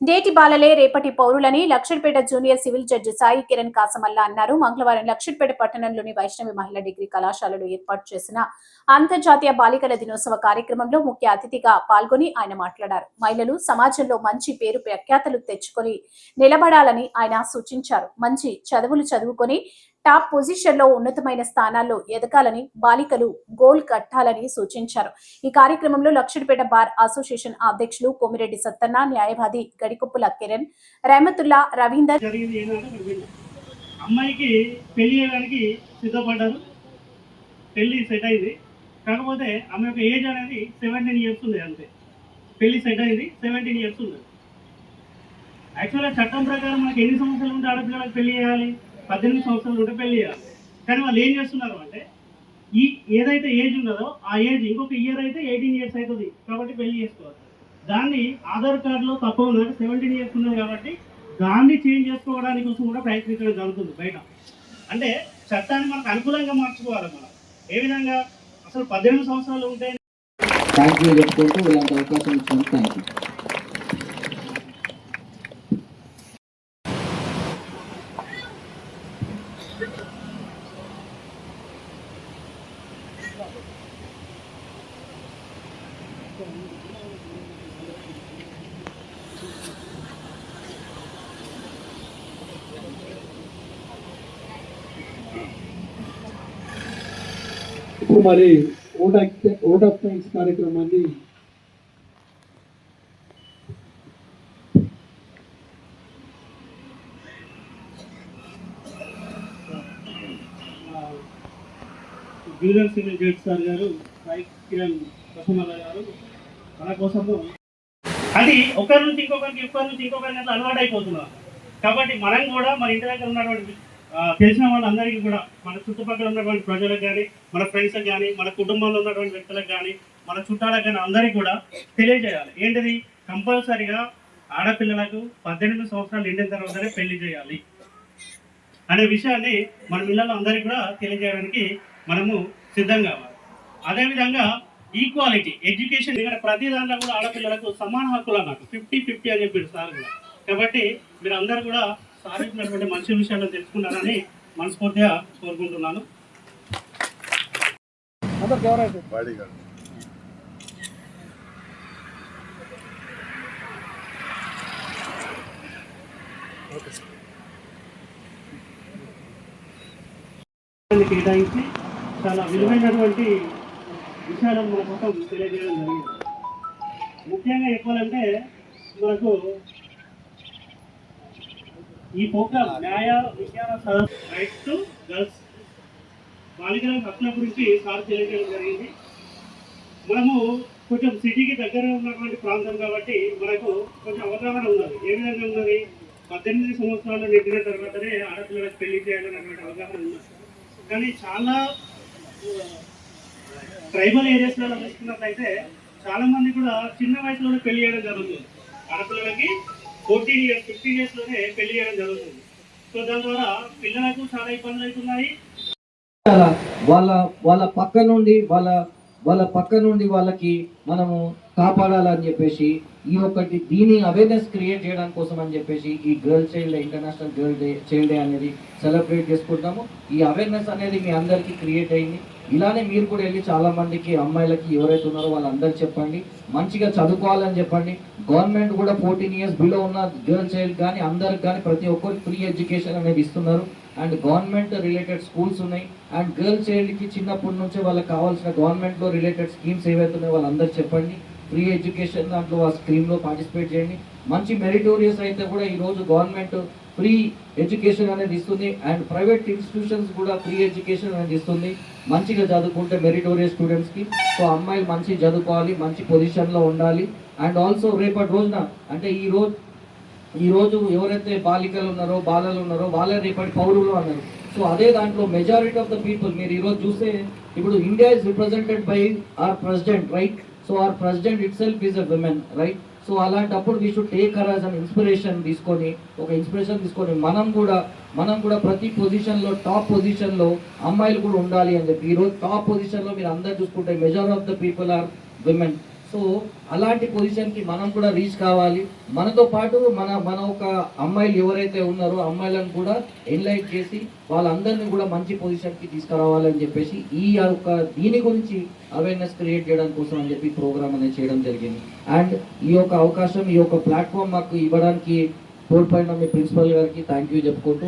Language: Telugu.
నేటి బాలలే రేపటి పౌరులని Luxettipet junior civil judge Sai Kiran Kasamalla అన్నారు. మంగళవారం లక్షడ్పేట పట్టణంలోని వైష్ణవి మహిళా డిగ్రీ కళాశాలలో ఏర్పాటు చేసిన అంతర్జాతీయ బాలికల దినోత్సవ కార్యక్రమంలో ముఖ్య అతిథిగా పాల్గొని ఆయన మాట్లాడారు. మహిళలు సమాజంలో మంచి పేరు ప్రఖ్యాతలు తెచ్చుకొని నిలబడాలని ఆయన సూచించారు. మంచి చదువులు చదువుకొని టాప్ పొజిషన్లో ఉన్నతమైన స్థానాల్లో ఎదగాలని బాలికలు గోల్ కట్టాలని సూచించారు. ఈ కార్యక్రమంలో లక్షడిపేట బార్ అసోసియేషన్ అధ్యక్షులు కోమిరెడ్డి సత్తన్న న్యాయవాది గడికొప్పుల కిరణ్ రహమతుల్లా రవీందర్ అమ్మాయికి పెళ్ళి చేయడానికి సిద్ధపడ్డారు. పెళ్ళి సెట్ అయింది. కాకపోతే ఆమె యొక్క ఏజ్ అనేది సెవెంటీన్ ఇయర్స్ ఉంది అంతే. పెళ్ళి సెట్ అయింది సెవెంటీన్ ఇయర్స్ ఉంది. యాక్చువల్గా చట్టం ప్రకారం మనకి ఎన్ని సంవత్సరాలు ఉంటే ఆడపిల్లలకు పెళ్ళి చేయాలి? పద్దెనిమిది సంవత్సరాలు ఉంటే పెళ్ళి చేయాలి. కానీ వాళ్ళు ఏం చేస్తున్నారు అంటే ఈ ఏదైతే ఏజ్ ఉన్నదో ఆ ఏజ్ ఇంకొక ఇయర్ అయితే ఎయిటీన్ ఇయర్స్ అవుతుంది కాబట్టి పెళ్ళి చేసుకోవాలి. దాన్ని ఆధార్ కార్డులో తక్కువ ఉన్నది సెవెంటీన్ ఇయర్స్ ఉన్నది కాబట్టి దాన్ని చేంజ్ చేసుకోవడానికి కోసం కూడా ప్రయత్నించడం జరుగుతుంది బయట. అంటే చట్టాన్ని మనకు అనుకూలంగా మార్చుకోవాలి మనం. ఏ విధంగా? అసలు పద్దెనిమిది సంవత్సరాలు ఉంటే థ్యాంక్ యూ చెప్పుకుంటూ ఇలాంటి అవకాశం ఇచ్చినందుకు థ్యాంక్ యూ ఇప్పుడు మరి ఓట్ ఓట్ ఆఫ్ థ్యాంక్స్ కార్యక్రమాన్ని గిరిజన సివిల్ జడ్జ్ సార్ గారు సాయి కిరణ్ గారు మన కోసము అది ఒకరి నుంచి ఇంకొకరికి ఒకరి నుంచి ఇంకొకరికి అట్లా అలవాటు అయిపోతున్నారు కాబట్టి మనం కూడా మన ఇంటి దగ్గర ఉన్నటువంటి తెలిసిన వాళ్ళందరికీ కూడా మన చుట్టుపక్కల ఉన్నటువంటి ప్రజలకు కానీ మన ఫ్రెండ్స్కి కానీ మన కుటుంబంలో ఉన్నటువంటి వ్యక్తులకు కానీ మన చుట్టాలకు కానీ అందరికీ కూడా తెలియజేయాలి. ఏంటిది? కంపల్సరిగా ఆడపిల్లలకు పద్దెనిమిది సంవత్సరాలు నిండిన తర్వాతనే పెళ్ళి చేయాలి. అనే విషయాన్ని మన పిల్లలందరికీ కూడా తెలియజేయడానికి మనము సిద్ధం కావాలి అదేవిధంగా ఈక్వాలిటీ ఎడ్యుకేషన్ ఇక్కడ ప్రతి దాంట్లో కూడా ఆడపిల్లలకు సమాన హక్కులు అన్నట్టు ఫిఫ్టీ ఫిఫ్టీ అని చెప్పారు సార్ కూడా. కాబట్టి మీరు అందరు కూడా సాధించినటువంటి మంచి విషయాలు తెలుసుకున్నారని మనస్ఫూర్తిగా కోరుకుంటున్నాను. కేటాయించి చాలా విలువైనటువంటి విషయాలను మన కోసం తెలియజేయడం జరిగింది. ముఖ్యంగా చెప్పాలంటే మనకు ఈ ప్రోగ్రామ్ న్యాయ విజ్ఞాన సదస్సు రైట్ టు గర్ల్స్ బాలికల హక్కుల గురించి సార్ తెలియజేయడం జరిగింది. మనము కొంచెం సిటీకి దగ్గర ఉన్నటువంటి ప్రాంతం కాబట్టి మనకు కొంచెం అవగాహన ఉన్నది. ఏ విధంగా ఉన్నది? పద్దెనిమిది సంవత్సరాలు నిండిన తర్వాతనే ఆడపిల్లలకు పెళ్ళి చేయాలన్నటువంటి అవగాహన ఉన్నది. కానీ చాలా ట్రైబల్ ఏరియాస్లలో చూసుకున్నట్లయితే చాలా మంది కూడా చిన్న వయసులోనే పెళ్ళి చేయడం జరుగుతుంది. ఆడపిల్లలకి ఫోర్టీన్ ఇయర్స్ ఫిఫ్టీన్ ఇయర్స్లోనే పెళ్ళి చేయడం జరుగుతుంది. సో దాని ద్వారా పిల్లలకు చాలా ఇబ్బందులు అవుతున్నాయి. వాళ్ళ వాళ్ళ పక్క నుండి వాళ్ళ వాళ్ళ పక్క నుండి వాళ్ళకి మనము కాపాడాలని చెప్పేసి ఈ ఒక్కటి దీని అవేర్నెస్ క్రియేట్ చేయడం కోసం అని చెప్పేసి ఈ girl child day international girl day child day అనేది సెలబ్రేట్ చేసుకుంటాము. ఈ అవేర్నెస్ అనేది మీ అందరికీ క్రియేట్ అయింది. ఇలానే మీరు కూడా వెళ్ళి చాలా మందికి అమ్మాయిలకి ఎవరైతే ఉన్నారో వాళ్ళందరికీ చెప్పండి. మంచిగా చదువుకోవాలని చెప్పండి. గవర్నమెంట్ కూడా ఫోర్టీన్ ఇయర్స్ బిలో ఉన్న గర్ల్ చైల్డ్ కానీ అందరికి కానీ ప్రతి ఒక్కరికి ఫ్రీ ఎడ్యుకేషన్ అనేది ఇస్తున్నారు. అండ్ గవర్నమెంట్ రిలేటెడ్ స్కూల్స్ ఉన్నాయి. అండ్ గర్ల్ చైల్డ్కి చిన్నప్పటి నుంచే వాళ్ళకి కావాల్సిన గవర్నమెంట్లో రిలేటెడ్ స్కీమ్స్ ఏవైతే ఉన్నాయో వాళ్ళందరూ చెప్పండి. ఫ్రీ ఎడ్యుకేషన్ దాంట్లో ఆ స్కీమ్లో పార్టిసిపేట్ చేయండి. మంచి మెరిటోరియస్ అయితే కూడా ఈరోజు గవర్నమెంట్ ఫ్రీ ఎడ్యుకేషన్ అనేది ఇస్తుంది. అండ్ ప్రైవేట్ ఇన్స్టిట్యూషన్స్ కూడా ఫ్రీ ఎడ్యుకేషన్ అనేది ఇస్తుంది. మంచిగా చదువుకుంటే మెరిటోరియస్ స్టూడెంట్స్కి సో అమ్మాయిలు మంచి చదువుకోవాలి మంచి పొజిషన్లో ఉండాలి. అండ్ ఆల్సో రేపటి రోజున అంటే ఈ రోజు ఈ రోజు ఎవరైతే బాలికలు ఉన్నారో బాలలు ఉన్నారో వాళ్ళే రేపటి పౌరులు అన్నారు. సో అదే దాంట్లో మెజారిటీ ఆఫ్ ద పీపుల్ మీరు ఈరోజు చూస్తే ఇప్పుడు India is represented by our president right so our president itself is a women right so అలాంటప్పుడు we should take her as an inspiration తీసుకొని ఒక ఇన్స్పిరేషన్ తీసుకొని మనం కూడా మనం కూడా ప్రతి పొజిషన్లో టాప్ పొజిషన్లో అమ్మాయిలు కూడా ఉండాలి అని చెప్పి ఈరోజు టాప్ పొజిషన్లో మీరు అందరు చూసుకుంటే majority of the people are women so అలాంటి పొజిషన్కి మనం కూడా రీచ్ కావాలి. మనతో పాటు మన మన ఒక అమ్మాయిలు ఎవరైతే ఉన్నారో అమ్మాయిలను కూడా ఎన్లైట్ చేసి వాళ్ళందరినీ కూడా మంచి పొజిషన్కి తీసుకురావాలని చెప్పేసి ఈ యొక్క దీని గురించి అవేర్నెస్ క్రియేట్ చేయడం కోసం అని చెప్పి ప్రోగ్రామ్ అనేది చేయడం జరిగింది. అండ్ ఈ యొక్క అవకాశం ఈ యొక్క ప్లాట్ఫామ్ మాకు ఇవ్వడానికి తోడ్పడిన మీ ప్రిన్సిపల్ గారికి థ్యాంక్ యూ చెప్పుకుంటూ